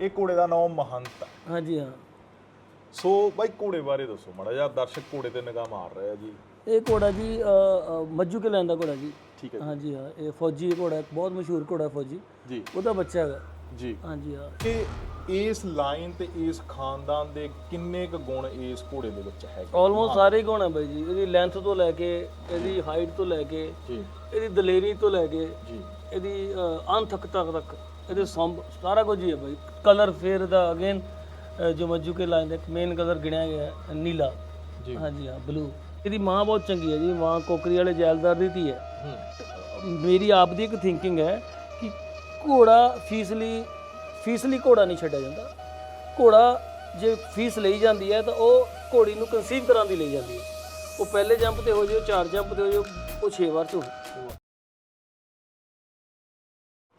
ਇਹ ਘੋੜੇ ਦਾ ਨਾਮ ਮਹੰਤ ਹੈ। ਹਾਂਜੀ ਹਾਂ। ਸੋ ਬਾਈ ਘੋੜੇ ਬਾਰੇ ਦੱਸੋ ਮਾੜਾ ਜਿਹਾ ਦਰਸ਼ਕ ਘੋੜੇ ਤੇ ਨਿਗਾਹ ਮਾਰ ਰਹੇ ਜੀ। ਇਹ ਘੋੜਾ ਜੀ ਅ, ਕੇ ਲੈਣ ਦਾ ਘੋੜਾ ਜੀ। ਠੀਕ ਹੈ ਹਾਂਜੀ ਹਾਂ ਇਹ ਫੌਜੀ ਘੋੜਾ ਹੈ, ਬਹੁਤ ਮਸ਼ਹੂਰ ਘੋੜਾ ਹੈ ਫੌਜੀ। ਜੀ। ਉਹਦਾ ਬੱਚਾ ਹੈਗਾ। ਜੀ। ਹਾਂਜੀ ਹਾਂ। ਕਿ ਇਸ ਲਾਈਨ ਤੇ ਇਸ ਖਾਨਦਾਨ ਦੇ ਕਿੰਨੇ ਕੁ ਗੁਣ ਇਸ ਘੋੜੇ ਦੇ ਵਿੱਚ ਹੈਗੇ? ਆਲਮੋਸਟ ਸਾਰੇ ਹੀ ਗੁਣ ਹੈ ਬਾਈ ਜੀ। ਇਹਦੀ ਲੈਂਥ ਤੋਂ ਲੈ ਕੇ ਇਹਦੀ ਹਾਈਟ ਤੋਂ ਲੈ ਕੇ ਜੀ। ਇਹਦੀ ਦਲੇਰੀ ਤੋਂ ਲੈ ਕੇ ਜੀ। ਇਹਦੀ ਅਨਥਕਤਾ ਤੱਕ ਇਹਦੇ ਸੰਭ ਸਾਰਾ ਕੁਝ ਹੀ ਹੈ ਬਾਈ। ਕਲਰ ਫੇਰ ਦਾ ਅਗੇਨ ਜੋ ਮੱਜੂ ਕੇ ਲਾਈਨ ਦਾ ਮੇਨ ਕਲਰ ਗਿਣਿਆ ਗਿਆ ਹੈ ਨੀਲਾ। ਜੀ। ਹਾਂਜੀ ਹਾਂ ਬਲੂ ਇਹਦੀ ਮਾਂ ਬਹੁਤ ਚੰਗੀ ਹੈ ਜੀ ਮਾਂ ਕੋਕਰੀ ਵਾਲੇ ਜੈਲਦਾਰ ਦੀ ਧੀ ਹੈ। ਮੇਰੀ ਆਪ ਦੀ ਇੱਕ ਥਿੰਕਿੰਗ ਹੈ ਕਿ ਘੋੜਾ ਫੀਸ ਲਈ ਫੀਸ ਲਈ ਘੋੜਾ ਨਹੀਂ ਛੱਡਿਆ ਜਾਂਦਾ। ਘੋੜਾ ਜੇ ਫੀਸ ਲਈ ਜਾਂਦੀ ਹੈ ਤਾਂ ਉਹ ਘੋੜੀ ਨੂੰ ਕਨਸੀਵ ਕਰਾਂ ਦੀ ਲਈ ਜਾਂਦੀ ਹੈ। ਉਹ ਪਹਿਲੇ ਜੰਪ ਤੇ ਹੋ ਜਾਓ ਚਾਰ ਜੰਪ ਤੇ ਹੋ ਜਾਓ ਉਹ 6 ਵਾਰ ਚ ਹੋ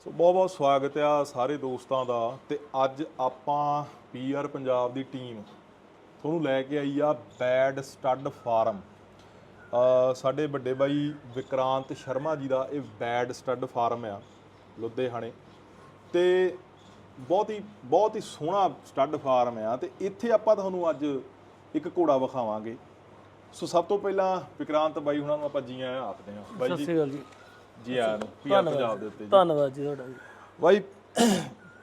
ਸੋ ਬਹੁਤ ਬਹੁਤ ਸਵਾਗਤ ਆ ਸਾਰੇ ਦੋਸਤਾਂ ਦਾ ਤੇ ਅੱਜ ਆਪਾਂ ਪੀਆਰ ਪੰਜਾਬ ਦੀ ਟੀਮ ਤੁਹਾਨੂੰ ਲੈ ਕੇ ਆਈ ਆ ਬੈਡ ਸਟੱਡ ਫਾਰਮ। ਸਾਡੇ ਵੱਡੇ ਬਾਈ ਵਿਕਰਾਂਤ ਸ਼ਰਮਾ ਜੀ ਦਾ ਇਹ ਬੈਡ ਸਟੱਡ ਫਾਰਮ ਆ ਲੁਧਿਆਣੇ ਤੇ ਬਹੁਤ ਹੀ ਬਹੁਤ ਹੀ ਸੋਹਣਾ ਸਟੱਡ ਫਾਰਮ ਆ ਤੇ ਇੱਥੇ ਆਪਾਂ ਤੁਹਾਨੂੰ ਅੱਜ ਇੱਕ ਘੋੜਾ ਵਿਖਾਵਾਂਗੇ। ਸੋ ਸਭ ਤੋਂ ਪਹਿਲਾਂ ਵਿਕਰਾਂਤ ਬਾਈ ਹੁਣਾਂ ਨੂੰ ਆਪਾਂ ਜੀ ਆਇਆਂ ਆਖਦੇ ਹਾਂ। ਬਾਈ ਸਤਿ ਜੀ। ਸ਼੍ਰੀ ਅਕਾਲ ਜੀ। ਜੀ ਆਇਆਂ ਨੂੰ ਪੀਆਰ ਪੰਜਾਬ ਦੇ ਉੱਤੇ ਜੀ। ਧੰਨਵਾਦ ਜੀ ਤੁਹਾਡਾ ਜੀ। ਬਾਈ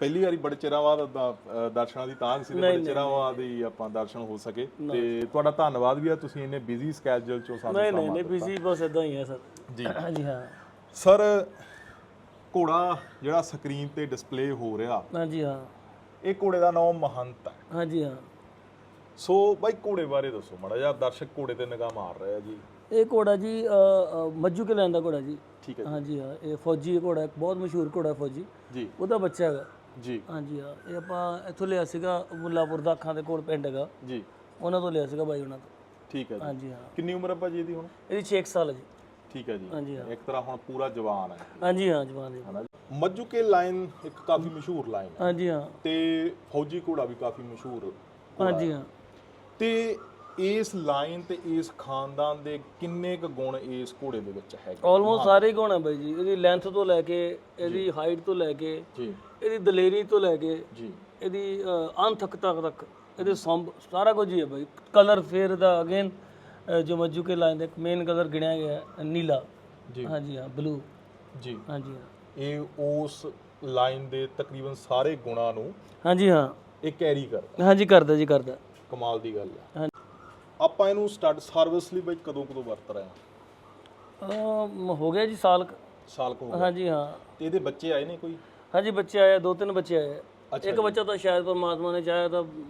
ਪਹਿਲੀ ਵਾਰੀ ਬੜੇ ਚਿਰਾਂ ਬਾਅਦ ਦਾ, ਦਰਸ਼ਨਾਂ ਦੀ ਤਾਂਘ ਸੀ ਤੇ ਬੜੇ ਚਿਰਾਂ ਬਾਅਦ ਹੀ ਆਪਾਂ ਦਰਸ਼ਨ ਹੋ ਸਕੇ। ਤੇ ਤੁਹਾਡਾ ਧੰਨਵਾਦ ਵੀ ਆ ਤੁਸੀਂ ਇੰਨੇ ਬਿਜ਼ੀ ਸਕੇਜੂਲ ਚੋਂ ਸਾਨੂੰ ਨਹੀਂ ਨਹੀਂ ਨਹੀਂ ਬਿਜ਼ੀ ਬਸ ਇਦਾਂ ਹੀ ਹੈ ਸਰ। ਜੀ। ਹਾਂਜੀ ਹਾਂ। ਸਰ ਘੋੜਾ ਜਿਹੜਾ ਸਕਰੀਨ ਤੇ ਡਿਸਪਲੇ ਹੋ ਰਿਹਾ ਹਾਂਜੀ ਹਾਂ। ਇਹ ਘੋੜੇ ਦਾ ਨਾਮ ਮਹੰਤ ਹੈ। ਹਾਂਜੀ ਹਾਂ। ਸੋ ਬਾਈ ਘੋੜੇ ਬਾਰੇ ਦੱਸੋ ਮਾੜਾ ਜਿਹਾ ਦਰਸ਼ਕ ਘੋੜੇ ਤੇ ਨਿਗਾਹ ਮਾਰ ਰਹੇ ਆ ਜੀ। ਇਹ ਘੋੜਾ ਜੀ ਮੱਜੂ ਕੇ ਲੈਣ ਦਾ ਘੋੜਾ ਜੀ। ਠੀਕ ਹੈ ਹਾਂਜੀ ਹਾਂ ਇਹ ਫੌਜੀ ਘੋੜਾ ਹੈ, ਬਹੁਤ ਮਸ਼ਹੂਰ ਘੋੜਾ ਹੈ ਫੌਜੀ। ਜੀ। ਉਹਦਾ ਬੱਚਾ ਹੈਗਾ। ਜੀ। ਹਾਂਜੀ ਹਾਂ ਇਹ ਆਪਾਂ ਇੱਥੋਂ ਲਿਆ ਸੀਗਾ ਮੁੱਲਾਪੁਰ ਦਾ ਅੱਖਾਂ ਦੇ ਕੋਲ ਪਿੰਡ ਹੈਗਾ। ਜੀ। ਉਹਨਾਂ ਤੋਂ ਲਿਆ ਸੀਗਾ ਬਾਈ ਉਹਨਾਂ ਤੋਂ। ਠੀਕ ਹੈ ਜੀ। ਹਾਂਜੀ ਹਾਂ। ਕਿੰਨੀ ਉਮਰ ਹੈ ਭਾਜੀ ਇਹਦੀ ਹੁਣ? ਇਹਦੀ 6 ਸਾਲ ਹੈ ਜੀ। ਠੀਕ ਹੈ ਜੀ। ਹਾਂਜੀ ਹਾਂ। ਇੱਕ ਤਰ੍ਹਾਂ ਹੁਣ ਪੂਰਾ ਜਵਾਨ ਹੈ। ਹਾਂਜੀ ਹਾਂ ਜਵਾਨ ਜੀ ਹਨਾ ਜੀ। ਮੱਜੂਕੇ ਲਾਈਨ ਇੱਕ ਕਾਫੀ ਮਸ਼ਹੂਰ ਲਾਈਨ ਹੈ। ਹਾਂਜੀ ਹਾਂ। ਤੇ ਫੌਜੀ ਘੋੜਾ ਵੀ ਕਾਫੀ ਮਸ਼ਹੂਰ ਹਾਂਜੀ ਹਾਂ। ਤੇ ਇਸ ਲਾਈਨ ਤੇ ਇਸ ਖਾਨਦਾਨ ਦੇ ਕਿੰਨੇ ਕੁ ਗੁਣ ਇਸ ਘੋੜੇ ਦੇ ਵਿੱਚ ਹੈਗੇ? ਆਲਮੋਸਟ ਸਾਰੇ ਹੀ ਗੁਣ ਹੈ ਬਾਈ ਜੀ। ਇਹਦੀ ਲੈਂਥ ਤੋਂ ਲੈ ਕੇ ਇਹਦੀ ਹਾਈਟ ਤੋਂ ਲੈ ਕੇ ਜੀ। ਇਹਦੀ ਦਲੇਰੀ ਤੋਂ ਲੈ ਕੇ ਜੀ। ਇਹਦੀ ਅਨਥਕਤਾ ਤੱਕ ਇਹਦੇ ਸੰਭ ਸਾਰਾ ਕੁਝ ਹੀ ਹੈ ਬਾਈ। ਕਲਰ ਫੇਰ ਦਾ ਅਗੇਨ ਜੋ ਮੱਜੂ ਕੇ ਲਾਈਨ ਦਾ ਮੇਨ ਕਲਰ ਗਿਣਿਆ ਗਿਆ ਹੈ ਨੀਲਾ। ਜੀ। ਹਾਂਜੀ ਹਾਂ ਬਲੂ ਜੀ। ਹਾਂਜੀ ਹਾਂ। ਇਹ ਉਸ ਲਾਈਨ ਦੇ ਤਕਰੀਬਨ ਸਾਰੇ ਗੁਣਾਂ ਨੂੰ ਹਾਂਜੀ ਹਾਂ। ਇਹ ਕੈਰੀ ਕਰਦਾ। ਹਾਂਜੀ ਕਰਦਾ ਜੀ ਕਰਦਾ। ਕਮਾਲ ਦੀ ਗੱਲ ਹੈ ਹਾਂਜੀ। ਆਪਾਂ ਇਹਨੂੰ ਸਟੱਡ ਸਰਵਿਸ ਲਈ ਬਈ ਕਦੋਂ ਕਦੋਂ ਵਰਤ ਰਹੇ ਹਾਂ? ਅਮ ਹੋ ਗਿਆ ਜੀ ਸਾਲ ਕੁ। ਸਾਲ ਕੋ ਹਾਂਜੀ ਹਾਂ। ਤੇ ਇਹਦੇ ਬੱਚੇ ਆਏ ਨੇ ਕੋਈ? ਹਾਂਜੀ ਬੱਚੇ ਆਏ ਆ, ਦੋ ਤਿੰਨ ਬੱਚੇ ਆਏ ਆ। ਅੱਛਾ ਇੱਕ ਬੱਚਾ ਤਾਂ ਸ਼ਾਇਦ ਪਰਮਾਤਮਾ ਨੇ ਚਾਹਿਆ ਤਾਂ ਅਮ,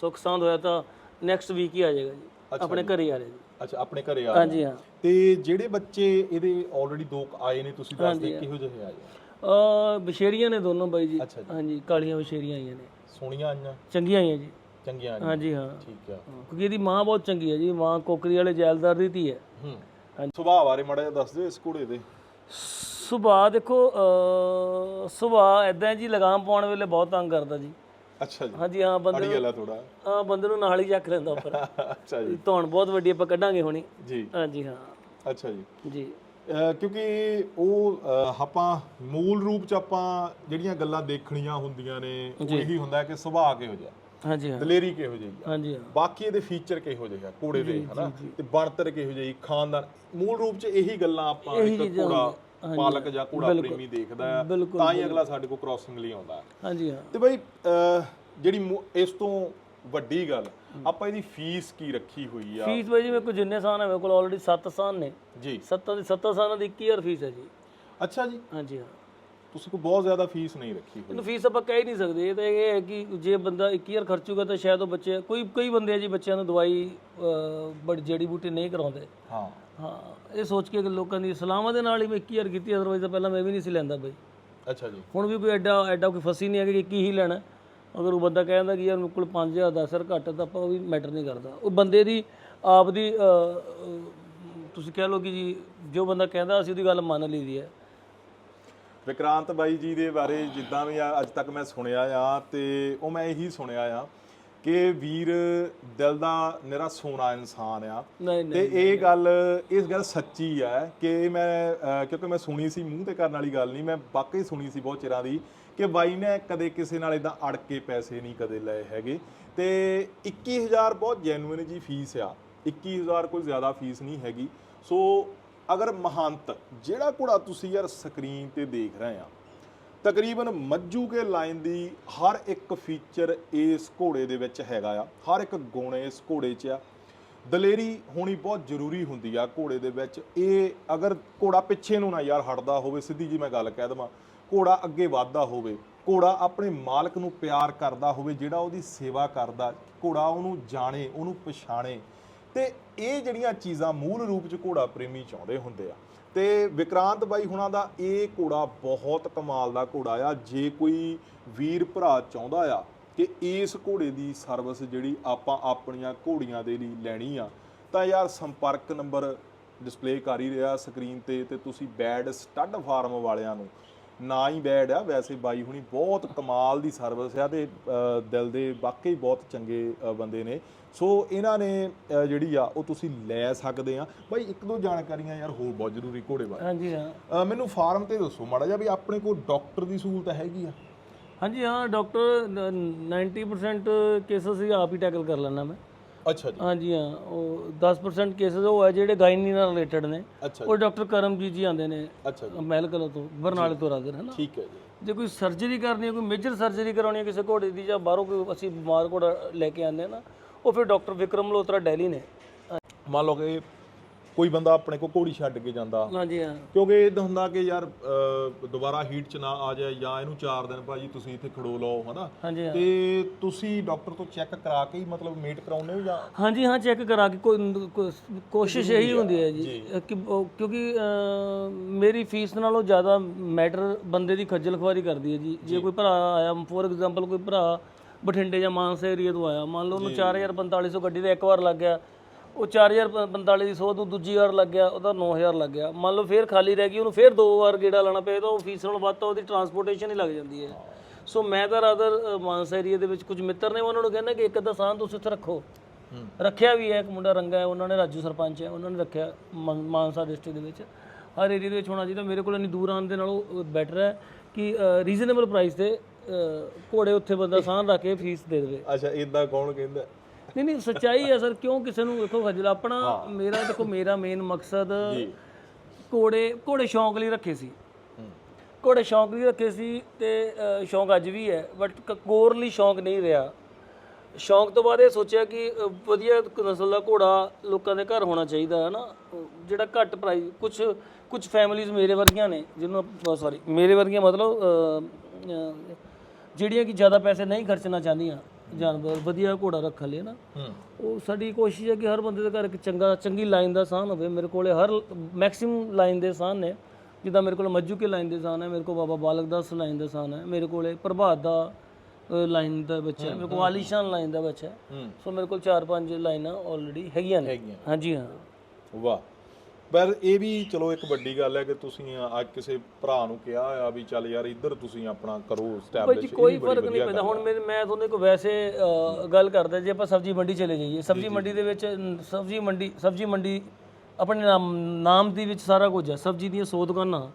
ਸੁੱਖ ਸਾਂਦ ਹੋਇਆ ਤਾਂ ਨੈਕਸਟ ਵੀਕ ਹੀ ਆ ਜਾਏਗਾ ਜੀ। ਆਪਣੇ ਘਰੇ ਹੀ ਆ ਰਿਹਾ ਜੀ। ਅੱਛਾ ਆਪਣੇ ਘਰੇ ਆ ਹਾਂਜੀ ਹਾਂ। ਤੇ ਜਿਹੜੇ ਬੱਚੇ ਇਹਦੇ ਆਲਰੇਡੀ ਦੋ ਕੁ ਆਏ ਨੇ ਤੁਸੀਂ ਦੱਸਦੇ ਕਿਹੋ ਜਿਹੇ ਆਏ ਆ? ਅ ਬਸ਼ੇਰੀਆਂ ਨੇ ਦੋਨੋਂ ਬਾਈ ਜੀ। ਅੱਛਾ ਜੀ। ਹਾਂਜੀ ਕਾਲੀਆਂ ਬਸ਼ੇਰੀਆਂ ਆਈਆਂ ਨੇ। ਸੋਹਣੀਆਂ ਆਈਆਂ। ਚੰਗੀਆਂ ਆਈਆਂ ਜੀ। ਚੰਗੀਆਂ ਆਈਆਂ ਹਾਂਜੀ ਹਾਂ। ਠੀਕ ਆ। ਹਾਂ, ਕਿਉਂਕਿ ਇਹਦੀ ਮਾਂ ਬਹੁਤ ਚੰਗੀ ਹੈ ਜੀ ਮਾਂ ਕੋਕਰੀ ਵਾਲੇ ਜੈਲਦਾਰ ਦੀ ਧੀ ਹੈ ਹੂੰ। ਹਾਂਜੀ। ਸੁਭਾਅ ਬਾਰੇ ਮਾੜਾ ਜਿਹਾ ਦੱਸ ਦਿਓ ਇਸ ਘੋੜੇ ਦੇ। ਸੁਭਾਅ ਦੇਖੋ ਅ ਸੁਭਾਅ ਐਦਾਂ ਜੀ ਲਗਾਮ ਪਾਉਣ ਵੇਲੇ ਬਹੁਤ ਤੰਗ ਕਰਦਾ ਜੀ। ਅੱਛਾ ਜੀ। ਹਾਂਜੀ ਹਾਂ ਬੰਦੇ ਅੜੀ ਵਾਲਾ ਥੋੜਾ ਆ ਬੰਦੇ ਨੂੰ ਨਾਲ ਹੀ ਚੱਕ ਲੈਂਦਾ ਉੱਪਰ। ਅੱਛਾ ਜੀ। ਧੌਣ ਬਹੁਤ ਵੱਡੀ ਆਪਾਂ ਕੱਢਾਂਗੇ ਹੁਣੀ। ਜੀ। ਹਾਂਜੀ ਹਾਂ। ਅੱਛਾ ਜੀ। ਜੀ। ਅਹ ਕਿਉਂਕਿ ਉਹ ਆਪਾਂ ਮੂਲ ਰੂਪ ਚ ਆਪਾਂ ਜਿਹੜੀਆਂ ਗੱਲਾਂ ਦੇਖਣੀਆਂ ਹੁੰਦੀਆਂ ਨੇ ਉਹ ਇਹੀ ਹੁੰਦਾ ਕਿ ਸੁਭਾਅ ਕਿਹੋ ਜਿਹਾ। ਹਾਂਜੀ ਹਾਂ। ਦਲੇਰੀ ਕਿਹੋ ਜਿਹੀ ਆ? ਹਾਂਜੀ ਹਾਂ। ਬਾਕੀ ਇਹਦੇ ਫੀਚਰ ਕਿਹੋ ਜਿਹੇ ਆ? ਘੋੜੇ ਦੇ ਹਨਾ? ਤੇ ਬਣਤਰ ਕਿਹੋ ਜਿਹੀ ਖਾਨਦਾਨ। ਮੂਲ ਰੂਪ ਚ ਇਹੀ ਗੱਲਾਂ ਆਪਾਂ ਇੱਕ ਘੋੜਾ ਪਾਲਕ ਜਾਂ ਘੋੜਾ ਪ੍ਰੇਮੀ ਦੇਖਦਾ ਤਾਂ ਹੀ ਅਗਲਾ ਸਾਡੇ ਕੋਲ ਕ੍ਰਾਸਿੰਗ ਲਈ ਆਉਂਦਾ ਹੈ। ਹਾਂਜੀ ਹਾਂ। ਤੇ ਬਈ ਜਿਹੜੀ ਇਸ ਤੋਂ ਵੱਡੀ ਗੱਲ ਆਪਾਂ ਇਹਦੀ ਫੀਸ ਕੀ ਰੱਖੀ ਹੋਈ ਆ? ਫੀਸ ਬਾਈ ਜੀ ਮੇਰੇ ਕੋਲ ਜਿੰਨੇ ਸਾਨ ਹੈ ਮੇਰੇ ਕੋਲ ਆਲਰੇਡੀ 7 ਸਾਨ ਨੇ। ਜੀ। 7 ਦੀ 7 ਸਾਨਾਂ ਦੀ 21000 ਫੀਸ ਹੈ ਜੀ। ਅੱਛਾ ਜੀ। ਹਾਂਜੀ ਹਾਂ। ਤੁਸੀਂ ਕੋਈ ਬਹੁਤ ਜ਼ਿਆਦਾ ਫੀਸ ਨਹੀਂ ਰੱਖੀ ਹੋਈ। ਇਹਨੂੰ ਫੀਸ ਆਪਾਂ ਕਹਿ ਹੀ ਨਹੀਂ ਸਕਦੇ। ਇਹ ਤਾਂ ਇਹ ਹੈ ਕਿ ਜੇ ਬੰਦਾ 21000 ਖਰਚੂਗਾ ਤਾਂ ਸ਼ਾਇਦ ਉਹ ਬੱਚੇ ਕੋਈ ਕਈ ਬੰਦੇ ਆ ਜੀ ਬੱਚਿਆਂ ਨੂੰ ਦਵਾਈ ਬੜੀ ਜੜੀ ਬੂਟੀ ਨਹੀਂ ਕਰਾਉਂਦੇ। ਹਾਂ। ਹਾਂ ਇਹ ਸੋਚ ਕੇ ਕਿ ਲੋਕਾਂ ਦੀ ਸਲਾਮਾਂ ਦੇ ਨਾਲ ਹੀ ਮੈਂ 21000 ਕੀਤੀ ਅਦਰਵਾਈਜ਼ ਤਾਂ ਪਹਿਲਾਂ ਮੈਂ ਵੀ ਨਹੀਂ ਸੀ ਲੈਂਦਾ ਬਈ। ਅੱਛਾ ਜੀ। ਹੁਣ ਵੀ ਕੋਈ ਐਡਾ ਐਡਾ ਕੋਈ ਫਸੀ ਨਹੀਂ ਹੈ ਕਿ ਕੀ ਹੀ ਲੈਣਾ। ਅਗਰ ਉਹ ਬੰਦਾ ਕਹਿੰਦਾ ਕਿ ਯਾਰ ਮੇਰੇ ਕੋਲ 5000 10000 ਘੱਟ ਤਾਂ ਆਪਾਂ ਉਹ ਵੀ ਮੈਟਰ ਨਹੀਂ ਕਰਦਾ। ਉਹ ਬੰਦੇ ਦੀ ਆਪ ਦੀ ਤੁਸੀਂ ਕਹਿ ਲਓ ਕਿ ਜੀ ਜੋ ਬੰਦਾ ਕਹਿੰਦਾ ਅਸੀਂ ਉਹਦੀ ਗੱਲ ਮੰਨ ਲਈਦੀ ਹੈ। ਵਿਕਰਾਂਤ ਬਾਈ ਜੀ ਦੇ ਬਾਰੇ ਜਿੱਦਾਂ ਵੀ ਆ- ਅੱਜ ਤੱਕ ਮੈਂ ਸੁਣਿਆ ਆ ਤੇ ਉਹ ਮੈਂ ਇਹੀ ਸੁਣਿਆ ਆ ਕਿ ਵੀਰ ਦਿਲ ਦਾ ਨਿਰਾ ਸੋਨਾ ਇਨਸਾਨ ਆ। ਤੇ ਇਹ ਗੱਲ ਇਸ ਗੱਲ ਸੱਚੀ ਹੈ ਕਿ ਮੈਂ ਕਿਉਂਕਿ ਮੈਂ ਸੁਣੀ ਸੀ ਮੂੰਹ ਤੇ ਕਰਨ ਵਾਲੀ ਗੱਲ ਨਹੀਂ ਮੈਂ ਵਾਕਈ ਸੁਣੀ ਸੀ ਬਹੁਤ ਚਿਰਾਂ ਦੀ ਕਿ ਬਾਈ ਨੇ ਕਦੇ ਕਿਸੇ ਨਾਲ ਇਦਾਂ ਅੜ ਕੇ ਪੈਸੇ ਨਹੀਂ ਕਦੇ ਲਏ ਹੈਗੇ। ਤੇ 21000 ਬਹੁਤ ਜੈਨੂਇਨ ਜੀ ਫੀਸ ਆ। 21000 ਕੋਈ ਜ਼ਿਆਦਾ ਫੀਸ ਨਹੀਂ ਹੈਗੀ। ਸੋ ਅਗਰ ਮਹੰਤ, ਜਿਹੜਾ ਘੋੜਾ ਤੁਸੀਂ ਯਾਰ ਸਕਰੀਨ ਤੇ ਦੇਖ ਰਹੇ ਆ, ਤਕਰੀਬਨ ਮੱਜੂ ਕੇ ਲਾਈਨ ਦੀ ਹਰ ਇੱਕ ਫੀਚਰ ਇਸ ਘੋੜੇ ਦੇ ਵਿੱਚ ਹੈਗਾ ਆ, ਹਰ ਇੱਕ ਗੁਣ ਇਸ ਘੋੜੇ 'ਚ ਆ। ਦਲੇਰੀ ਹੋਣੀ ਬਹੁਤ ਜ਼ਰੂਰੀ ਹੁੰਦੀ ਆ ਘੋੜੇ ਦੇ ਵਿੱਚ। ਇਹ ਅਗਰ ਘੋੜਾ ਪਿੱਛੇ ਨੂੰ ਨਾ ਯਾਰ ਹਟਦਾ ਹੋਵੇ, ਸਿੱਧੀ ਜੀ ਮੈਂ ਗੱਲ ਕਹਿ ਦਵਾਂ, ਘੋੜਾ ਅੱਗੇ ਵੱਧਦਾ ਹੋਵੇ, ਘੋੜਾ ਆਪਣੇ ਮਾਲਕ ਨੂੰ ਪਿਆਰ ਕਰਦਾ ਹੋਵੇ, ਜਿਹੜਾ ਉਹਦੀ ਸੇਵਾ ਕਰਦਾ, ਘੋੜਾ ਉਹਨੂੰ ਜਾਣੇ, ਉਹਨੂੰ ਪਛਾਣੇ ਤੇ ਇਹ ਜਿਹੜੀਆਂ ਚੀਜ਼ਾਂ ਮੂਲ ਰੂਪ 'ਚ ਘੋੜਾ ਪ੍ਰੇਮੀ ਚਾਹੁੰਦੇ ਹੁੰਦੇ ਆ। ਤੇ ਵਿਕਰਾਂਤ ਬਾਈ ਹੁਣਾਂ ਦਾ ਇਹ ਘੋੜਾ ਬਹੁਤ ਕਮਾਲ ਦਾ ਘੋੜਾ ਆ। ਜੇ ਕੋਈ ਵੀਰ ਭਰਾ ਚਾਹੁੰਦਾ ਆ ਕਿ ਇਸ ਘੋੜੇ ਦੀ ਸਰਵਿਸ ਜਿਹੜੀ ਆਪਾਂ ਆਪਣੀਆਂ ਘੋੜੀਆਂ ਦੇ ਲਈ ਲੈਣੀ ਆ, ਤਾਂ ਯਾਰ ਸੰਪਰਕ ਨੰਬਰ ਡਿਸਪਲੇ ਕਰ ਹੀ ਰਿਹਾ ਸਕਰੀਨ ਤੇ ਤੇ ਤੁਸੀਂ ਬੈਡ ਸਟੱਡ ਫਾਰਮ ਵਾਲਿਆਂ ਨੂੰ ਨਾ ਹੀ ਬੈਡ ਆ। ਵੈਸੇ ਬਾਈ ਹੁਣੀ ਬਹੁਤ ਕਮਾਲ ਦੀ ਸਰਵਿਸ ਆ ਤੇ ਦਿਲ ਦੇ ਵਾਕਈ ਬਹੁਤ ਚੰਗੇ ਬੰਦੇ ਨੇ। ਸੋ ਇਹਨਾਂ ਨੇ ਜਿਹੜੀ ਆ ਉਹ ਤੁਸੀਂ ਲੈ ਸਕਦੇ ਆ। ਬਾਈ ਇੱਕ ਦੋ ਜਾਣਕਾਰੀਆਂ ਯਾਰ ਹੋਰ ਬਹੁਤ ਜ਼ਰੂਰੀ ਘੋੜੇ ਬਾਰੇ। ਹਾਂਜੀ ਹਾਂ। ਮੈਨੂੰ ਫਾਰਮ ਤੇ ਦੱਸੋ ਮਾੜਾ ਜਿਹਾ ਵੀ ਆਪਣੇ ਕੋਲ ਡਾਕਟਰ ਦੀ ਸਹੂਲਤ ਹੈਗੀ ਆ। ਹਾਂਜੀ ਹਾਂ ਡਾਕਟਰ 90% ਕੇਸਸ ਹੀ ਆਪ ਹੀ ਟੈਕਲ ਕਰ ਲੈਣਾ ਮੈਂ। ਅੱਛਾ ਜੀ। ਹਾਂਜੀ ਹਾਂ ਉਹ 10% ਕੇਸਸ ਉਹ ਹੈ ਜਿਹੜੇ ਗਾਇਨੀ ਨਾਲ ਰਿਲੇਟਡ ਨੇ। ਅੱਛਾ ਉਹ ਡਾਕਟਰ ਕਰਮਜੀਤ ਜੀ ਆਉਂਦੇ ਨੇ ਅੱਛਾ ਜੀ। ਮਹਿਲ ਕਲਾਂ ਤੋਂ ਬਰਨਾਲੇ ਤੋਂ ਰਾਜ਼ਰ ਹੈ ਨਾ? ਠੀਕ ਹੈ ਜੀ। ਜੇ ਕੋਈ ਸਰਜਰੀ ਕਰਨੀ ਹੈ ਕੋਈ ਮੇਜਰ ਸਰਜਰੀ ਕਰਾਉਣੀ ਹੈ ਕਿਸੇ ਘੋੜੇ ਦੀ ਜਾਂ ਬਾਹਰੋਂ ਕੋਈ ਅਸੀਂ ਬਿਮਾਰ ਘੋੜਾ ਲੈ ਕੇ ਆਉਂਦੇ ਹਾਂ ਨਾ ਉਹ ਫਿਰ ਡਾਕਟਰ ਵਿਕਰਮ ਮਲਹੋਤਰਾ ਦਿੱਲੀ ਨੇ। ਮੰਨ ਲਓ ਕਿ ਕੋਈ ਬੰਦਾ ਆਪਣੇ ਕੋਲ ਘੋੜੀ ਛੱਡ ਕੇ ਜਾਂਦਾ। ਹਾਂਜੀ ਹਾਂ। ਕਿਉਂਕਿ ਇਹ ਹੁੰਦਾ ਕਿ ਯਾਰ ਦੁਬਾਰਾ ਹੀਟ ਚ ਨਾ ਆ ਜਾਏ ਜਾਂ ਇਹਨੂੰ 4 ਦਿਨ ਭਾਜੀ ਤੁਸੀਂ ਇੱਥੇ ਖੜੋ ਲਓ ਹਨਾ? ਹਾਂਜੀ ਹਾਂ। ਤੇ ਤੁਸੀਂ ਡਾਕਟਰ ਤੋਂ ਚੈੱਕ ਕਰਾ ਕੇ ਹੀ ਮਤਲਬ ਮੀਟ ਕਰਾਉਂਦੇ ਹੋ ਜਾਂ? ਹਾਂਜੀ ਹਾਂ ਚੈੱਕ ਕਰਾ ਕੇ ਕੋਈ ਕੋਈ- ਕੋਸ਼ਿਸ਼ ਇਹੀ ਹੁੰਦੀ ਹੈ ਜੀ ਕਿ ਉਹ- ਕਿਉਂਕਿ ਅਹ, ਮੇਰੀ ਫੀਸ ਨਾਲੋਂ ਜ਼ਿਆਦਾ ਮੈਟਰ ਬੰਦੇ ਦੀ ਖੱਜਲ ਖੁਆਰੀ ਕਰਦੀ ਹੈ ਜੀ। ਜੇ ਕੋਈ ਭਰਾ ਆਇਆ ਫੋਰ ਐਗਜ਼ਾਮਪਲ ਕੋਈ ਭਰਾ ਬਠਿੰਡੇ ਜਾਂ ਮਾਨਸਾ ਏਰੀਆ ਤੋਂ ਆਇਆ ਮੰਨ ਲਓ ਉਹਨੂੰ 4450 ਗੱਡੀ ਦਾ ਇੱਕ ਵਾਰ ਲੱਗ ਗਿਆ ਉਹ 4045 ਦੀ 100 ਤੋਂ ਦੂਜੀ ਵਾਰ ਲੱਗ ਗਿਆ ਉਹਦਾ 9000 ਲੱਗ ਗਿਆ। ਮੰਨ ਲਓ ਫੇਰ ਖਾਲੀ ਰਹਿ ਗਈ ਉਹਨੂੰ ਫੇਰ ਦੋ ਵਾਰ ਗੇੜਾ ਲਾਣਾ ਪਏ ਤਾਂ ਉਹ ਫੀਸ ਨਾਲੋਂ ਵੱਧ ਤਾਂ ਉਹਦੀ ਟਰਾਂਸਪੋਰਟੇਸ਼ਨ ਹੀ ਲੱਗ ਜਾਂਦੀ ਹੈ। ਸੋ ਮੈਂ ਤਾਂ ਰਾਦਰ ਮਾਨਸਾ ਏਰੀਆ ਦੇ ਵਿੱਚ ਕੁਝ ਮਿੱਤਰ ਨੇ ਉਹਨਾਂ ਨੂੰ ਕਹਿੰਦਾ ਕਿ ਇੱਕ ਅੱਧਾ ਸਾਨ ਤੁਸੀਂ ਉੱਥੇ ਰੱਖੋ। ਰੱਖਿਆ ਵੀ ਹੈ ਇੱਕ ਮੁੰਡਾ ਰੰਗਾ ਹੈ ਉਹਨਾਂ ਨੇ ਰਾਜੂ ਸਰਪੰਚ ਹੈ ਉਹਨਾਂ ਨੇ ਰੱਖਿਆ ਮਾਨ- ਮਾਨਸਾ ਡਿਸਟ੍ਰਿਕਟ ਦੇ ਵਿੱਚ। ਹਰ ਏਰੀਆ ਦੇ ਵਿੱਚ ਹੋਣਾ ਚਾਹੀਦਾ ਮੇਰੇ ਕੋਲ ਇੰਨੀ ਦੂਰ ਆਉਣ ਦੇ ਨਾਲੋਂ ਬੈਟਰ ਹੈ ਕਿ ਰੀਜ਼ਨੇਬਲ ਪ੍ਰਾਈਸ ਤੇ ਘੋੜੇ ਉੱਥੇ ਬੰਦਾ ਸਾਨ ਰੱਖ ਕੇ ਫੀਸ ਦੇ ਦੇਵੇ। ਅੱਛਾ ਇਦਾਂ ਕੌਣ ਕਹਿੰਦਾ? ਨਹੀਂ ਨਹੀਂ ਸੱਚਾਈ ਹੈ ਸਰ ਕਿਉਂ ਕਿਸੇ ਨੂੰ ਵੇਖੋ ਖਜਲ ਆਪਣਾ ਮੇਰਾ ਦੇਖੋ ਮੇਰਾ ਮੇਨ ਮਕਸਦ ਘੋੜੇ ਘੋੜੇ ਸ਼ੌਂਕ ਲਈ ਰੱਖੇ ਸੀ। ਘੋੜੇ ਸ਼ੌਂਕ ਲਈ ਰੱਖੇ ਸੀ ਤੇ ਸ਼ੌਂਕ ਅੱਜ ਵੀ ਹੈ ਬਟ ਕੋਰ ਲਈ ਸ਼ੌਂਕ ਨਹੀਂ ਰਿਹਾ। ਸ਼ੌਂਕ ਤੋਂ ਬਾਅਦ ਇਹ ਸੋਚਿਆ ਕਿ ਵਧੀਆ ਨਸਲ ਦਾ ਘੋੜਾ ਲੋਕਾਂ ਦੇ ਘਰ ਹੋਣਾ ਚਾਹੀਦਾ ਹੈ ਨਾ? ਜਿਹੜਾ ਘੱਟ ਪ੍ਰਾਈਸ ਕੁਝ ਕੁਝ ਫੈਮਿਲੀਜ਼ ਮੇਰੇ ਵਰਗੀਆਂ ਨੇ ਜਿਹਨੂੰ ਸੌਰੀ ਮੇਰੇ ਵਰਗੀਆਂ ਮਤਲਬ ਜਿਹੜੀਆਂ ਕਿ ਜ਼ਿਆਦਾ ਪੈਸੇ ਨਹੀਂ ਖਰਚਣਾ ਚਾਹੁੰਦੀਆਂ। ਜਾਨਵਰ ਵਧੀਆ ਘੋੜਾ ਰੱਖਣ ਲਈ ਨਾ। ਉਹ ਸਾਡੀ ਕੋਸ਼ਿਸ਼ ਹੈ ਕਿ ਹਰ ਬੰਦੇ ਦੇ ਘਰ ਇੱਕ ਚੰਗਾ ਚੰਗੀ ਲਾਈਨ ਦਾ ਸਾਨ ਹੋਵੇ ਮੇਰੇ ਕੋਲੇ ਹਰ ਮੈਕਸਿਮਮ ਲਾਈਨ ਦੇ ਸਾਨ ਨੇ। ਜਿੱਦਾਂ ਮੇਰੇ ਕੋਲ ਮੱਜੂ ਕੇ ਲਾਈਨ ਦੇ ਸਾਨ ਹੈ ਮੇਰੇ ਕੋਲ ਬਾਬਾ ਬਾਲਕ ਦਾਸ ਲਾਈਨ ਦਾ ਸਾਨ ਹੈ ਮੇਰੇ ਕੋਲੇ ਪ੍ਰਭਾਤ ਦਾ ਲਾਈਨ ਦਾ ਬੱਚਾ ਮੇਰੇ ਕੋਲ ਆਲੀਸ਼ਾਨ ਲਾਈਨ ਦਾ ਬੱਚਾ ਸੋ ਮੇਰੇ ਕੋਲ 4-5 ਲਾਈਨਾਂ ਆਲਰੇਡੀ ਹੈਗੀਆਂ ਨੇ। ਹਾਂਜੀ ਹਾਂ। ਵਾਹ। ਪਰ ਇਹ ਵੀ ਚਲੋ ਇੱਕ ਵੱਡੀ ਗੱਲ ਹੈ ਕਿ ਤੁਸੀਂ ਅੱਜ ਕਿਸੇ ਭਰਾ ਨੂੰ ਕਿਹਾ ਆ ਵੀ ਚੱਲ ਯਾਰ ਇੱਧਰ ਤੁਸੀਂ ਆਪਣਾ ਕਰੋ ਸਟੈਬਲਿਸ਼ ਕੋਈ ਫ਼ਰਕ ਨਹੀਂ ਪੈਂਦਾ। ਹੁਣ ਮੈਂ ਤੁਹਾਨੂੰ ਇੱਕ ਵੈਸੇ ਗੱਲ ਕਰਦਾ ਜੇ ਆਪਾਂ ਸਬਜ਼ੀ ਮੰਡੀ ਚਲੇ ਜਾਈਏ ਸਬਜ਼ੀ ਮੰਡੀ ਦੇ ਵਿੱਚ ਸਬਜ਼ੀ ਮੰਡੀ ਸਬਜ਼ੀ ਮੰਡੀ ਆਪਣੇ ਨਾਮ ਨਾਮ ਦੀ ਵਿੱਚ ਸਾਰਾ ਕੁਝ ਹੈ ਸਬਜ਼ੀ ਦੀਆਂ 100 ਦੁਕਾਨਾਂ।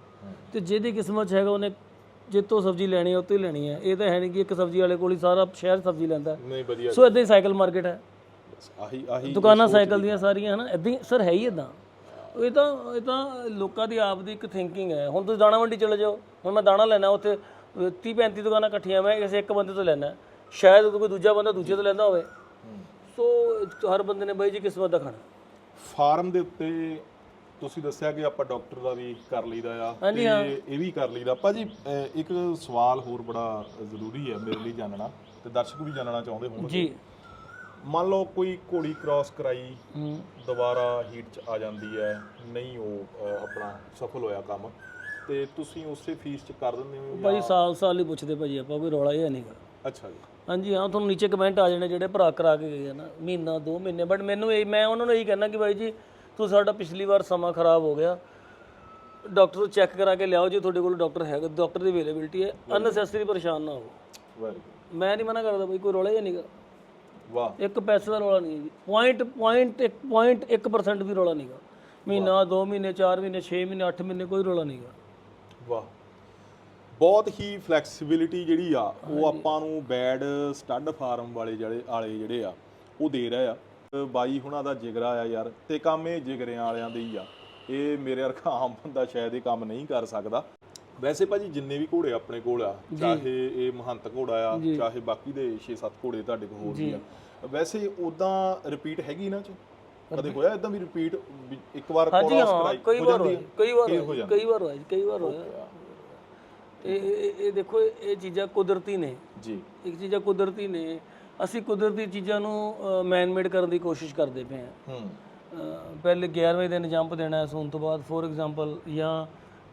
ਤੇ ਜਿਹਦੀ ਕਿਸਮਤ ਹੈਗਾ ਉਹਨੇ ਜਿੱਤੋਂ ਸਬਜ਼ੀ ਲੈਣੀ ਹੈ ਉੱਤੋਂ ਹੀ ਲੈਣੀ ਹੈ। ਇਹ ਤਾਂ ਹੈ ਨਹੀਂ ਕਿ ਇੱਕ ਸਬਜ਼ੀ ਵਾਲੇ ਕੋਲ ਹੀ ਸਾਰਾ ਸ਼ਹਿਰ ਸਬਜ਼ੀ ਲੈਂਦਾ। ਨਹੀਂ ਵਧੀਆ ਸੋ ਇਦਾਂ ਹੀ ਸਾਈਕਲ ਮਾਰਕੀਟ ਹੈ। ਆਹੀ ਆਹੀ ਦੁਕਾਨਾਂ ਸਾਈਕਲ ਦੀਆਂ ਸਾਰੀਆਂ ਹਨਾ? ਇਦਾਂ ਸਰ ਹੈ ਹੀ ਇਦਾਂ ਇਹ ਤਾਂ ਇਹ ਤਾਂ ਲੋਕਾਂ ਦੀ ਆਪ ਦੀ ਇੱਕ ਥਿੰਕਿੰਗ ਹੈ। ਹੁਣ ਤੁਸੀਂ ਦਾਣਾ ਮੰਡੀ ਚਲੇ ਜਾਓ। ਹੁਣ ਮੈਂ ਦਾਣਾ ਲੈਣਾ ਉੱਥੇ 30 35 ਦੁਕਾਨਾਂ ਇਕੱਠੀਆਂ ਮੈਂ ਕਿਸੇ ਇੱਕ ਬੰਦੇ ਤੋਂ ਲੈਣਾ ਸ਼ਾਇਦ ਕੋਈ ਦੂਜਾ ਬੰਦਾ ਦੂਜੇ ਤੋਂ ਲੈਂਦਾ ਹੋਵੇ। ਸੋ ਹਰ ਬੰਦੇ ਨੇ ਬਾਈ ਜੀ ਕਿਸਮਤ ਦਾ ਖਾਣਾ। ਫਾਰਮ ਦੇ ਉੱਤੇ ਤੁਸੀਂ ਦੱਸਿਆ ਕਿ ਆਪਾਂ ਡਾਕਟਰ ਦਾ ਵੀ ਕਰ ਲਈਦਾ ਆ ਤੇ। ਇਹ ਵੀ ਕਰ ਲਈਦਾ। ਭਾਜੀ ਅਹ ਇੱਕ ਸਵਾਲ ਹੋਰ ਬੜਾ ਜ਼ਰੂਰੀ ਹੈ ਮੇਰੇ ਲਈ ਜਾਣਨਾ ਤੇ ਦਰਸ਼ਕ ਵੀ ਜਾਣਨਾ ਚਾਹੁੰਦੇ ਹੋਣਗੇ। ਜੀ। ਮੰਨ ਲਓ ਕੋਈ ਘੋੜੀ ਕ੍ਰਾਸ ਕਰਾਈ ਹੂੰ। ਦੁਬਾਰਾ ਹੀਟ ਚ ਆ ਜਾਂਦੀ ਹੈ ਨਹੀਂ ਉਹ ਅਹ, ਆਪਣਾ ਸਫਲ ਹੋਇਆ ਕੰਮ। ਤੇ ਤੁਸੀਂ ਉਸੇ ਫੀਸ ਚ ਕਰ ਦਿੰਦੇ ਹੋ ਭਾਈ ਸਾਲ ਸਾਲ ਹੀ ਪੁੱਛਦੇ ਭਾਜੀ ਆਪਾਂ ਕੋਈ ਰੌਲਾ ਇਹ ਨਹੀਂਗਾ। ਅੱਛਾ ਜੀ। ਹਾਂਜੀ ਹਾਂ ਤੁਹਾਨੂੰ ਨੀਚੇ ਕਮੈਂਟ ਆ ਜਾਣੇ ਜਿਹੜੇ ਭਰਾ ਕਰਾ ਕੇ ਗਏ ਆ ਨਾ ਮਹੀਨਾ ਦੋ ਮਹੀਨੇ ਬਟ ਮੈਨੂੰ ਇਹ ਮੈਂ ਉਹਨਾਂ ਨੂੰ ਇਹੀ ਕਹਿਣਾ ਕਿ ਬਾਈ ਜੀ ਤੂੰ ਸਾਡਾ ਪਿਛਲੀ ਵਾਰ ਸਮਾਂ ਖਰਾਬ ਹੋ ਗਿਆ। ਡਾਕਟਰ ਨੂੰ ਚੈੱਕ ਕਰਾ ਕੇ ਲਿਆਓ ਜੇ ਤੁਹਾਡੇ ਕੋਲ ਡਾਕਟਰ ਹੈਗਾ ਡਾਕਟਰ ਦੀ ਅਵੇਲੇਬਿਲਟੀ ਹੈ ਅਨਸੈਸਰੀ ਪਰੇਸ਼ਾਨ ਨਾ ਹੋ ਵੈਰੀ ਮੈਂ ਨਹੀਂ ਮਨਾ ਕਰਦਾ ਬਈ ਕੋਈ ਰੌਲਾ ਹੀ ਨਹੀਂਗਾ। ਵਾਹ। ਇੱਕ ਪੈਸੇ ਦਾ ਰੌਲਾ ਨਹੀਂ ਹੈ ਜੀ। ਪੁਆਇੰਟ ਪੁਆਇੰਟ ਇੱਕ ਪੁਆਇੰਟ 1% ਵੀ ਰੌਲਾ ਨਹੀਂਗਾ ਮਹੀਨਾ 2 ਮਹੀਨੇ 4 ਮਹੀਨੇ 6 ਮਹੀਨੇ 8 ਮਹੀਨੇ ਕੋਈ ਰੌਲਾ ਨਹੀਂਗਾ ਵਾਹ। ਬਹੁਤ ਹੀ ਫਲੈਕਸੀਬਿਲਿਟੀ ਜਿਹੜੀ ਆ ਉਹ ਆਪਾਂ ਨੂੰ ਬੈਡ ਸਟੱਡ ਫਾਰਮ ਵਾਲੇ ਜਿਹੜੇ ਆਲੇ ਜਿਹੜੇ ਆ ਉਹ ਦੇ ਰਹੇ ਆ। ਬਾਈ ਹੁਣਾਂ ਦਾ ਜਿਗਰਾ ਆ ਯਾਰ ਤੇ ਕੰਮ ਇਹ ਜਿਗਰਿਆਂ ਵਾਲਿਆਂ ਦੇ ਹੀ ਆ। ਇਹ ਮੇਰੇ ਵਰਗਾ ਆਮ ਬੰਦਾ ਸ਼ਾਇਦ ਇਹ ਕੰਮ ਨਹੀਂ ਕਰ ਸਕਦਾ। ਵੈਸੇ ਭਾਜੀ ਜਿੰਨੇ ਵੀ ਘੋੜੇ ਆਪਣੇ ਕੋਲ ਆ ਚਾਹੇ ਇਹ ਮਹੰਤ ਘੋੜਾ ਆ ਚਾਹੇ ਬਾਕੀ ਦੇ 6-7 ਘੋੜੇ ਤੁਹਾਡੇ ਕੋਲ ਹੋਰ ਵੀ ਆ। ਵੈਸੇ ਉਦਾਂ ਰਿਪੀਟ ਹੈਗੀ ਇਹਨਾਂ ਚ? ਕਦੇ ਹੋਇਆ ਇਦਾਂ ਵੀ ਰਿਪੀਟ ਇੱਕ ਵਾਰ ਹਾਂ ਕਰਾਈ? ਕਈ ਵਾਰ? ਕਈ ਵਾਰ ਕਈ ਵਾਰ ਹੋਇਆ ਕਈ ਵਾਰ ਹੋਇਆ। ਇਹ ਇਹ- ਦੇਖੋ ਇਹ ਚੀਜ਼ਾਂ ਕੁਦਰਤੀ ਨੇ। ਜੀ। ਇੱਕ ਚੀਜ਼ਾਂ ਕੁਦਰਤੀ ਨੇ। ਅਸੀਂ ਕੁਦਰਤੀ ਚੀਜ਼ਾਂ ਨੂੰ ਮੈਨ ਮੇਡ ਕਰਨ ਦੀ ਕੋਸ਼ਿਸ਼ ਕਰਦੇ ਪਏ ਹਾਂ। ਪਹਿਲੇ 11ਵੇਂ ਦਿਨ ਜੰਪ ਦੇਣਾ ਹੈ ਸੌਣ ਤੋਂ ਬਾਅਦ ਫੋਰ ਐਗਜ਼ਾਮਪਲ ਜਾਂ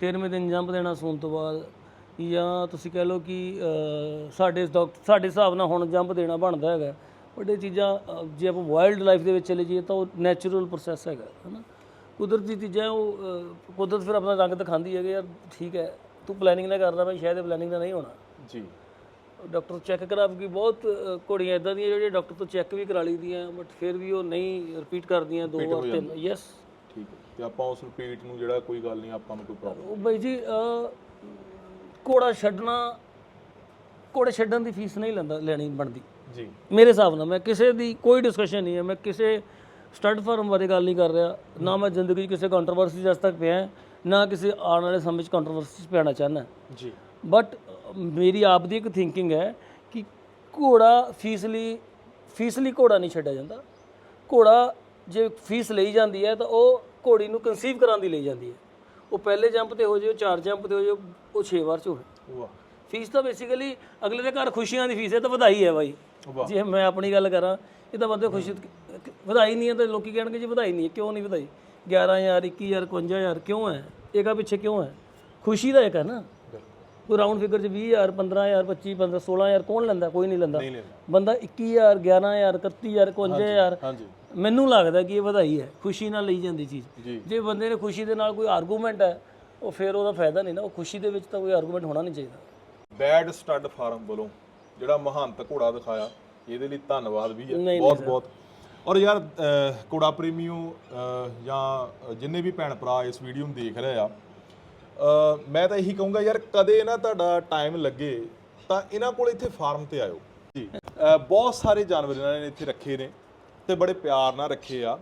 13ਵੇਂ ਦਿਨ ਜੰਪ ਦੇਣਾ ਸੌਣ ਤੋਂ ਬਾਅਦ ਜਾਂ ਤੁਸੀਂ ਕਹਿ ਲਓ ਕਿ ਸਾਡੇ ਡਾਕਟਰ ਸਾਡੇ ਹਿਸਾਬ ਨਾਲ ਹੁਣ ਜੰਪ ਦੇਣਾ ਬਣਦਾ ਹੈਗਾ। ਬਟ ਇਹ ਚੀਜ਼ਾਂ ਜੇ ਆਪਾਂ ਵਾਈਲਡ ਲਾਈਫ ਦੇ ਵਿੱਚ ਚਲੇ ਜਾਈਏ ਤਾਂ ਉਹ ਨੈਚੁਰਲ ਪ੍ਰੋਸੈਸ ਹੈਗਾ ਹਨਾ। ਕੁਦਰਤੀ ਚੀਜ਼ਾਂ ਉਹ ਕੁਦਰਤ ਫਿਰ ਆਪਣਾ ਰੰਗ ਦਿਖਾਉਂਦੀ ਹੈ ਕਿ ਯਾਰ ਠੀਕ ਹੈ। ਤੂੰ ਪਲੈਨਿੰਗ ਨਾ ਕਰਦਾ ਮੈਂ ਸ਼ਾਇਦ ਪਲੈਨਿੰਗ ਨਾਲ ਨਹੀਂ ਹੋਣਾ। ਜੀ। ਡਾਕਟਰ ਚੈੱਕ ਕਰਾ ਕਿ ਬਹੁਤ ਘੋੜੀਆਂ ਇਦਾਂ ਦੀਆਂ ਜਿਹੜੀਆਂ ਡਾਕਟਰ ਤੋਂ ਚੈੱਕ ਵੀ ਕਰਾ ਲਈਦੀਆਂ ਬਟ ਫਿਰ ਵੀ ਉਹ ਨਹੀਂ ਰਿਪੀਟ ਕਰਦੀਆਂ ਦੋ ਵਾਰ ਤਿੰਨ ਯੈਸ ਠੀਕ ਹੈ ਤੇ ਆਪਾਂ ਉਸ ਰਿਪੀਟ ਨੂੰ ਜਿਹੜਾ ਕੋਈ ਗੱਲ ਨਹੀਂ ਆਪਾਂ ਨੂੰ ਕੋਈ ਪ੍ਰੋਬਲਮ ਉਹ ਬਾਈ ਜੀ ਘੋੜਾ ਛੱਡਣਾ ਘੋੜੇ ਛੱਡਣ ਦੀ ਫੀਸ ਨਹੀਂ ਲੈਂਦਾ ਲੈਣੀ ਬਣਦੀ। ਜੀ। ਮੇਰੇ ਹਿਸਾਬ ਨਾਲ ਮੈਂ ਕਿਸੇ ਦੀ ਕੋਈ ਡਿਸਕਸ਼ਨ ਨਹੀਂ ਹੈ ਮੈਂ ਕਿਸੇ ਸਟੱਡ ਫਾਰਮ ਬਾਰੇ ਗੱਲ ਨਹੀਂ ਕਰ ਰਿਹਾ। ਨਾ ਮੈਂ ਜ਼ਿੰਦਗੀ 'ਚ ਕਿਸੇ ਕੰਟਰੋਵਰਸੀ 'ਚ ਅੱਜ ਤੱਕ ਪਿਆ ਨਾ ਕਿਸੇ ਆਉਣ ਵਾਲੇ ਸਮੇਂ 'ਚ ਕੰਟਰੋਵਰਸੀ 'ਚ ਪੈਣਾ ਚਾਹੁੰਦਾ। ਜੀ। ਬਟ ਮੇਰੀ ਆਪ ਦੀ ਇੱਕ ਥਿੰਕਿੰਗ ਹੈ ਕਿ ਘੋੜਾ ਫੀਸ ਲਈ ਫੀਸ ਲਈ ਘੋੜਾ ਨਹੀਂ ਛੱਡਿਆ ਜਾਂਦਾ। ਘੋੜਾ ਜੇ ਫੀਸ ਲਈ ਜਾਂਦੀ ਹੈ ਤਾਂ ਉਹ ਘੋੜੀ ਨੂੰ ਕਨਸੀਵ ਕਰਾਉਣ ਦੀ ਲਈ ਜਾਂਦੀ ਹੈ। ਉਹ ਪਹਿਲੇ ਜੰਪ ਤੇ ਹੋ ਜਾਏ ਉਹ ਚਾਰ ਜੰਪ ਤੇ ਹੋ ਜਾਏ ਉਹ 6 ਵਾਰ ਚ ਹੋਵੇ ਵਾਹ। ਫੀਸ ਤਾਂ ਬੇਸਿਕਲੀ ਅਗਲੇ ਦੇ ਘਰ ਖੁਸ਼ੀਆਂ ਦੀ ਫੀਸ ਹੈ ਤਾਂ ਵਧਾਈ ਹੈ ਬਾਈ। ਜੇ ਮੈਂ ਆਪਣੀ ਗੱਲ ਕਰਾਂ ਇਹ ਤਾਂ ਬੰਦੇ ਖੁਸ਼ੀ ਵਧਾਈ ਨਹੀਂ ਹੈ ਤਾਂ ਲੋਕੀ ਕਹਿਣਗੇ ਜੀ ਵਧਾਈ ਨਹੀਂ ਹੈ ਕਿਉਂ ਨਹੀਂ ਵਧਾਈ? 11000 21000 51000 ਕਿਉਂ ਹੈ? ਇਹਦਾ ਪਿੱਛੇ ਕਿਉਂ ਹੈ? ਖੁਸ਼ੀ ਦਾ ਇੱਕ ਹੈ ਨਾ। ਕੋਈ ਰਾਉਂਡ ਫਿਗਰ ਚ 20000 15000 25 15 16000 ਕੌਣ ਲੈਂਦਾ? ਕੋਈ ਨਹੀਂ ਲੈਂਦਾ। ਨਹੀਂ ਲੈਂਦਾ। ਬੰਦਾ 21000 11000 31000 51000 ਹਾਂਜੀ ਮੈਨੂੰ ਲੱਗਦਾ ਕਿ ਇਹ ਵਧਾਈ ਹੈ। ਖੁਸ਼ੀ ਨਾਲ ਲਈ ਜਾਂਦੀ ਚੀਜ਼। ਜੀ। ਬੰਦੇ ਨੇ ਖੁਸ਼ੀ ਦੇ ਨਾਲ ਕੋਈ ਆਰਗੂਮੈਂਟ ਹੈ ਉਹ ਫਿਰ ਉਹਦਾ ਫਾਇਦਾ ਨਹੀਂ ਨਾ। ਉਹ ਖੁਸ਼ੀ ਦੇ ਵਿੱਚ ਤਾਂ ਕੋਈ ਆਰਗੂਮੈਂਟ ਹੋਣਾ ਨਹੀਂ ਚਾਹੀਦਾ। ਬੈਡ ਸਟੱਡ ਫਾਰਮ ਵੱਲੋਂ ਜਿਹੜਾ ਮਹੰਤ ਘੋੜਾ ਦਿਖਾਇਆ ਇਹਦੇ ਲਈ ਧੰਨਵਾਦ ਵੀ ਹੈ। ਬਹੁਤ ਬਹੁਤ। ਔਰ ਯਾਰ ਪ੍ਰੇਮੀਓ ਅਹ, ਜਾਂ ਜਿੰਨੇ ਵੀ ਭੈਣ ਭਰਾ ਇਸ ਵੀਡੀਓ ਨੂੰ ਦੇਖ ਰਹੇ ਆ ਮੈਂ ਤਾਂ ਇਹੀ ਕਹੂੰਗਾ ਯਾਰ, ਕਦੇ ਨਾ ਤੁਹਾਡਾ ਟਾਈਮ ਲੱਗੇ, ਤਾਂ ਇਹਨਾਂ ਕੋਲ ਇੱਥੇ ਫਾਰਮ ਤੇ ਆਇਓ। ਜੀ। ਬਹੁਤ ਸਾਰੇ ਜਾਨਵਰ ਇਹਨਾਂ ਨੇ ਇੱਥੇ ਰੱਖੇ ਨੇ ਤੇ ਬੜੇ ਪਿਆਰ ਨਾਲ ਰੱਖੇ ਆ।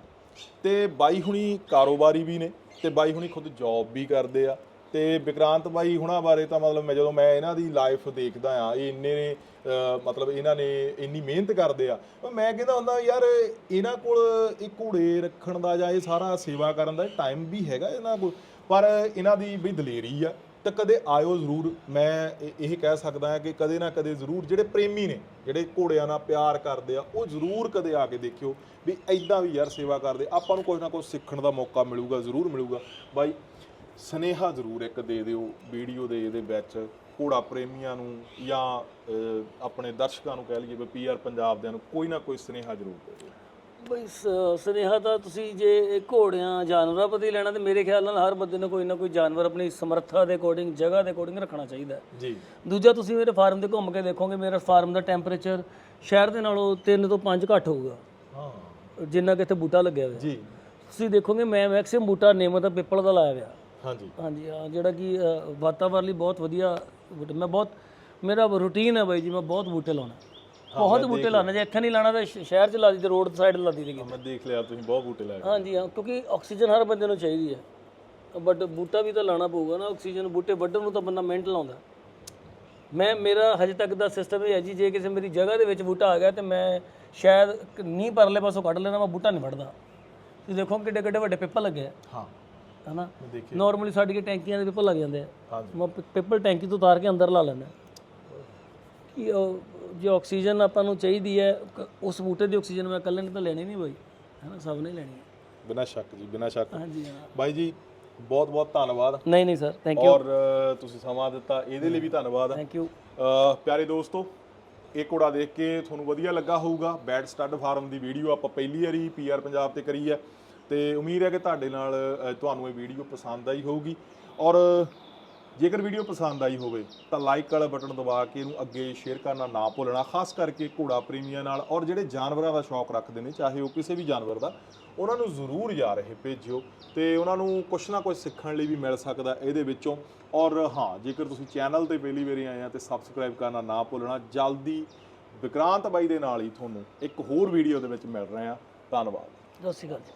ਤੇ ਬਾਈ ਹੁਣੀ ਕਾਰੋਬਾਰੀ ਵੀ ਨੇ ਤੇ ਬਾਈ ਹੁਣੀ ਖੁਦ ਜੌਬ ਵੀ ਕਰਦੇ ਆ। ਤੇ ਵਿਕਰਾਂਤ ਬਾਈ ਹੁਣਾਂ ਬਾਰੇ ਤਾਂ ਮਤਲਬ ਮੈਂ ਜਦੋਂ ਮੈਂ ਇਹਨਾਂ ਦੀ ਲਾਈਫ ਦੇਖਦਾ ਆ, ਇਹ ਇੰਨੇ ਨੇ ਮਤਲਬ ਇਹਨਾਂ ਨੇ ਇੰਨੀ ਮਿਹਨਤ ਕਰਦੇ ਆ। ਪਰ ਮੈਂ ਕਹਿੰਦਾ ਹੁੰਦਾ ਯਾਰ, ਇਹਨਾਂ ਕੋਲ ਇਹ ਘੋੜੇ ਰੱਖਣ ਦਾ ਜਾਂ ਇਹ ਸਾਰਾ ਸੇਵਾ ਕਰਨ ਦਾ ਟਾਈਮ ਵੀ ਹੈਗਾ ਇਹਨਾਂ ਕੋਲ? ਪਰ ਇਹਨਾਂ ਦੀ ਬਈ ਦਲੇਰੀ ਆ ਤਾਂ ਕਦੇ ਆਇਓ ਜ਼ਰੂਰ। ਮੈਂ ਇਹ- ਕਹਿ ਸਕਦਾ ਹਾਂ ਕਿ ਕਦੇ ਨਾ ਕਦੇ ਜ਼ਰੂਰ ਜਿਹੜੇ ਪ੍ਰੇਮੀ ਨੇ, ਜਿਹੜੇ ਘੋੜਿਆਂ ਨਾਲ ਪਿਆਰ ਕਰਦੇ ਆ, ਉਹ ਜ਼ਰੂਰ ਕਦੇ ਆ ਕੇ ਦੇਖਿਓ ਵੀ ਐਦਾਂ ਵੀ ਯਾਰ ਸੇਵਾ ਕਰਦੇ। ਆਪਾਂ ਨੂੰ ਕੁਝ ਨਾ ਕੁਝ ਸਿੱਖਣ ਦਾ ਮੌਕਾ ਮਿਲੂਗਾ, ਜ਼ਰੂਰ ਮਿਲੂਗਾ। ਬਾਈ, ਸਨੇਹਾ ਜ਼ਰੂਰ ਇੱਕ ਦੇ ਦਿਓ, ਵੀਡੀਓ ਦੇ ਇਹਦੇ ਵਿੱਚ ਘੋੜਾ ਪ੍ਰੇਮੀਆਂ ਨੂੰ ਜਾਂ ਆਪਣੇ ਦਰਸ਼ਕਾਂ ਨੂੰ ਕਹਿ ਲਈਏ ਵੀ ਪੀਆਰ ਪੰਜਾਬ ਦਿਆਂ ਨੂੰ ਕੋਈ ਨਾ ਕੋਈ ਸਨੇਹਾ ਜ਼ਰੂਰ ਦੇ ਦਿਓ। ਬਈ ਸ- ਸੁਨੇਹਾ ਤਾਂ ਤੁਸੀਂ ਜੇ ਘੋੜਿਆਂ ਜਾਨਵਰਾਂ ਪ੍ਰਤੀ ਲੈਣਾ ਤੇ ਮੇਰੇ ਖਿਆਲ ਨਾਲ ਹਰ ਬੰਦੇ ਨੂੰ ਕੋਈ ਨਾ ਕੋਈ ਜਾਨਵਰ ਆਪਣੀ ਸਮਰੱਥਾ ਦੇ ਅਕੋਰਡਿੰਗ ਜਗ੍ਹਾ ਦੇ ਅਕੋਰਡਿੰਗ ਰੱਖਣਾ ਚਾਹੀਦਾ ਜੀ। ਦੂਜਾ ਤੁਸੀਂ ਮੇਰੇ ਫਾਰਮ ਤੇ ਘੁੰਮ ਕੇ ਦੇਖੋਗੇ ਮੇਰਾ ਫਾਰਮ ਦਾ ਟੈਂਪਰੇਚਰ ਸ਼ਹਿਰ ਦੇ ਨਾਲੋਂ 3 ਤੋਂ 5 ਘੱਟ ਹੋਊਗਾ। ਹਾਂ। ਜਿੰਨਾ ਕਿ ਇੱਥੇ ਬੂਟਾ ਲੱਗਿਆ ਹੋਇਆ। ਜੀ। ਤੁਸੀਂ ਦੇਖੋਗੇ ਮੈਂ ਮੈਕਸਿਮਮ ਬੂਟਾ ਨੇਮ ਦਾ ਪਿੱਪਲ ਦਾ ਲਾਇਆ ਹੋਇਆ। ਹਾਂਜੀ। ਹਾਂਜੀ ਹਾਂ, ਜਿਹੜਾ ਕਿ ਵਾਤਾਵਰਨ ਲਈ ਬਹੁਤ ਵਧੀਆ ਮੈਂ ਬਹੁਤ ਮੇਰਾ ਰੂਟੀਨ ਹੈ ਬਾਈ ਜੀ ਮੈਂ ਬਹੁਤ ਬੂਟੇ ਲਾਉਣਾ। ਬਹੁਤ ਬੂਟੇ ਲਾਉਣਾ ਜੇ ਇੱਥੇ ਨਹੀਂ ਲਾਣਾ ਤਾਂ ਸ਼- ਸ਼ਹਿਰ 'ਚ ਲਾ ਦੀ ਤੇ ਰੋਡ ਸਾਈਡ ਲਾ ਦੀ ਮੈਂ ਦੇਖ ਲਿਆ ਤੁਸੀਂ ਬਹੁਤ ਬੂਟੇ ਲਾਏ। ਹਾਂਜੀ ਹਾਂ ਕਿਉਂਕਿ ਆਕਸੀਜਨ ਹਰ ਬੰਦੇ ਨੂੰ ਚਾਹੀਦੀ ਹੈ ਬਟ ਬੂਟਾ ਵੀ ਤਾਂ ਲਾਣਾ ਪਊਗਾ ਨਾ ਆਕਸੀਜਨ ਬੂਟੇ ਵੱਢਣ ਨੂੰ ਤਾਂ ਬੰਦਾ ਮਿੰਟ ਲਾਉਂਦਾ। ਮੈਂ ਮੇਰਾ ਹਜੇ ਤੱਕ ਦਾ ਸਿਸਟਮ ਇਹ ਹੈ ਜੀ ਜੇ ਕਿਸੇ ਮੇਰੀ ਜਗ੍ਹਾ ਦੇ ਵਿੱਚ ਬੂਟਾ ਆ ਗਿਆ ਤੇ ਮੈਂ ਸ਼ਾਇਦ ਇੱਕ ਨੀਂਹ ਪਰਲੇ ਪਾਸੋਂ ਕੱਢ ਲੈਣਾ ਮੈਂ ਬੂਟਾ ਨਹੀਂ ਵੱਢਦਾ। ਤੁਸੀਂ ਦੇਖੋ ਕਿੱਡੇ ਕਿੱਡੇ ਵੱਡੇ ਪਿੱਪਲ ਲੱਗੇ ਆ। ਹਾਂ। ਹਨਾ? ਮੈਂ ਦੇਖਿਆ। ਨਾਰਮਲੀ ਸਾਡੀ ਟੈਂਕੀਆਂ ਦੇ ਪਿੱਪਲ ਲੱਗ ਜਾਂਦੇ ਆ। ਹਾਂਜੀ। ਮੈਂ ਪਿ- ਪਿੱਪਲ ਟੈਂਕੀ ਤੋਂ ਉਤਾਰ ਕੇ ਅੰਦਰ ਲਾ ਲੈਂਦਾ। ਕਿ ਉਹ ਜੇ ਆਕਸੀਜਨ ਆਪਾਂ ਨੂੰ ਚਾਹੀਦੀ ਹੈ ਕ- ਉਸ ਬੂਟੇ ਦੀ ਆਕਸੀਜਨ ਮੈਂ ਇਕੱਲੇ ਨੇ ਤਾਂ ਲੈਣੀ ਨਹੀਂ ਬਾਈ। ਹਨਾ ਸਭ ਨੇ ਲੈਣੀ ਹੈ। ਬਿਨਾਂ ਸ਼ੱਕ ਜੀ ਬਿਨਾਂ ਸ਼ੱਕ। ਹਾਂਜੀ ਹਾਂ। ਬਾਈ ਜੀ ਬਹੁਤ ਬਹੁਤ ਧੰਨਵਾਦ। ਨਹੀਂ ਨਹੀਂ ਸਰ ਥੈਂਕ ਯੂ ਔਰ ਅ, ਤੁਸੀਂ ਸਮਾਂ ਦਿੱਤਾ ਇਹਦੇ ਲਈ ਵੀ ਧੰਨਵਾਦ। ਥੈਂਕ ਯੂ ਅ, ਪਿਆਰੇ ਦੋਸਤੋ ਇਹ ਘੋੜਾ ਦੇਖ ਕੇ ਤੁਹਾਨੂੰ ਵਧੀਆ ਲੱਗਾ ਹੋਊਗਾ। ਬੈਡ ਸਟੱਡ ਫਾਰਮ ਦੀ ਵੀਡੀਓ ਆਪਾਂ ਪਹਿਲੀ ਵਾਰੀ ਪੀਆਰ ਪੰਜਾਬ ਤੇ ਕਰੀ ਹੈ। ਤੇ ਉਮੀਦ ਹੈ ਕਿ ਤੁਹਾਡੇ ਨਾਲ ਅ, ਤੁਹਾਨੂੰ ਇਹ ਵੀਡੀਓ ਪਸੰਦ ਆਈ ਹੋਊਗੀ। ਔਰ ਜੇਕਰ ਵੀਡੀਓ ਪਸੰਦ ਆਈ ਹੋਵੇ ਤਾਂ ਲਾਈਕ ਵਾਲਾ ਬਟਨ ਦਬਾ ਕੇ ਇਹਨੂੰ ਅੱਗੇ ਸ਼ੇਅਰ ਕਰਨਾ ਨਾ ਭੁੱਲਣਾ, ਖਾਸ ਕਰਕੇ ਘੋੜਾ ਪ੍ਰੇਮੀਆਂ ਨਾਲ ਔਰ ਜਿਹੜੇ ਜਾਨਵਰਾਂ ਦਾ ਸ਼ੌਕ ਰੱਖਦੇ ਨੇ, ਚਾਹੇ ਉਹ ਕਿਸੇ ਵੀ ਜਾਨਵਰ ਦਾ, ਉਹਨਾਂ ਨੂੰ ਜ਼ਰੂਰ ਯਾਰ ਇਹ ਭੇਜਿਓ ਤੇ ਉਹਨਾਂ ਨੂੰ ਕੁਛ ਨਾ ਕੁਛ ਸਿੱਖਣ ਲਈ ਵੀ ਮਿਲ ਸਕਦਾ ਇਹਦੇ ਵਿੱਚੋਂ। ਔਰ ਹਾਂ, ਜੇਕਰ ਤੁਸੀਂ ਚੈਨਲ ਤੇ ਪਹਿਲੀ ਵਾਰੀ ਆਏ ਆ ਤੇ ਸਬਸਕ੍ਰਾਈਬ ਕਰਨਾ ਨਾ ਭੁੱਲਣਾ, ਜਲਦੀ ਵਿਕਰਾਂਤ ਬਾਈ ਦੇ ਨਾਲ ਹੀ ਤੁਹਾਨੂੰ ਇੱਕ ਹੋਰ ਵੀਡੀਓ ਦੇ ਵਿੱਚ ਮਿਲ ਰਹੇ ਆ ਧੰਨਵਾਦ। ਸਤਿ ਸ਼੍ਰੀ ਅਕਾਲ ਜੀ।